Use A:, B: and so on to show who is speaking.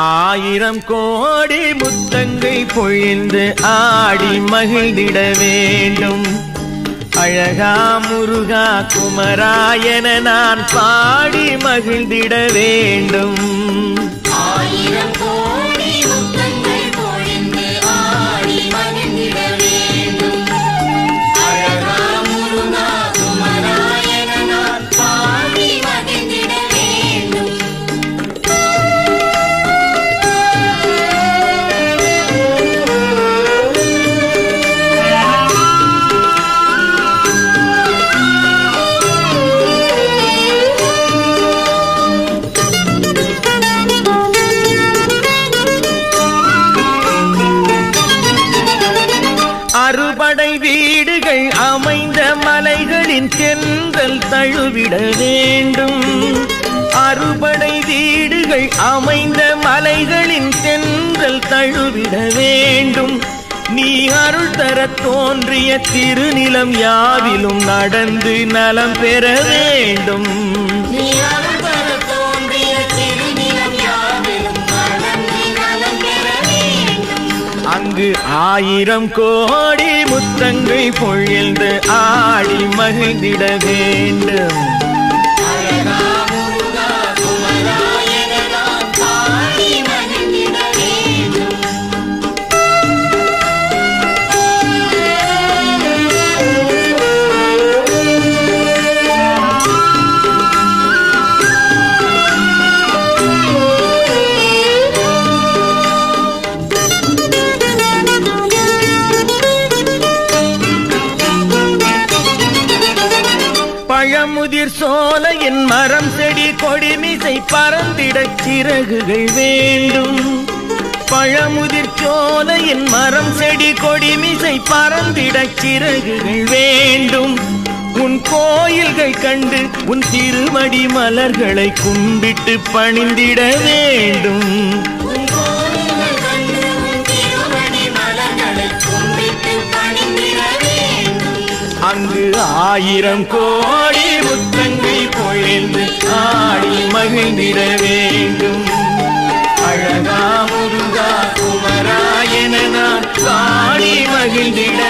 A: ஆயிரம் கோடி முத்தங்கை பொழிந்து ஆடி மகிழ்ந்திட வேண்டும். அழகா முருகா குமராயன நான் பாடி மகிழ்ந்திட வேண்டும். அமைந்த மலைகளின் தென்றல் தழுவிட வேண்டும். அறுபடை வீடுகள் அமைந்த மலைகளின் தென்றல் தழுவிட வேண்டும். நீ அருள் தர தோன்றிய திருநிலம் யாவிலும் நடந்து நலம் பெற வேண்டும். அங்கு ஆயிரம் கோடி முத்தங்கள் பொழிந்து ஆடி மகிழ்ந்திட வேண்டும். பழமுதிர் சோலையின் மரம் செடி கொடிமிசை பறந்திடச் சிறகுகள் வேண்டும். பழமுதிர் சோலையின் மரம் செடி கொடிமிசை பறந்திடச் சிறகுகள் வேண்டும். உன் கோயில்கள் கண்டு உன் திருமடி மலர்களை கும்பிட்டு பணிந்திட வேண்டும்.
B: உன் கோயில்கள் கண்டு உன் திருவடி மலர்களை கும்பிட்டு பணிந்திட வேண்டும்.
A: அங்கு ஆயிரம் கோடி முத்தங்கை பொழிந்து ஆடி மகிழ்ந்திட வேண்டும். அழகா முருகா குமரா என நான் பாடி மகிழ்ந்திட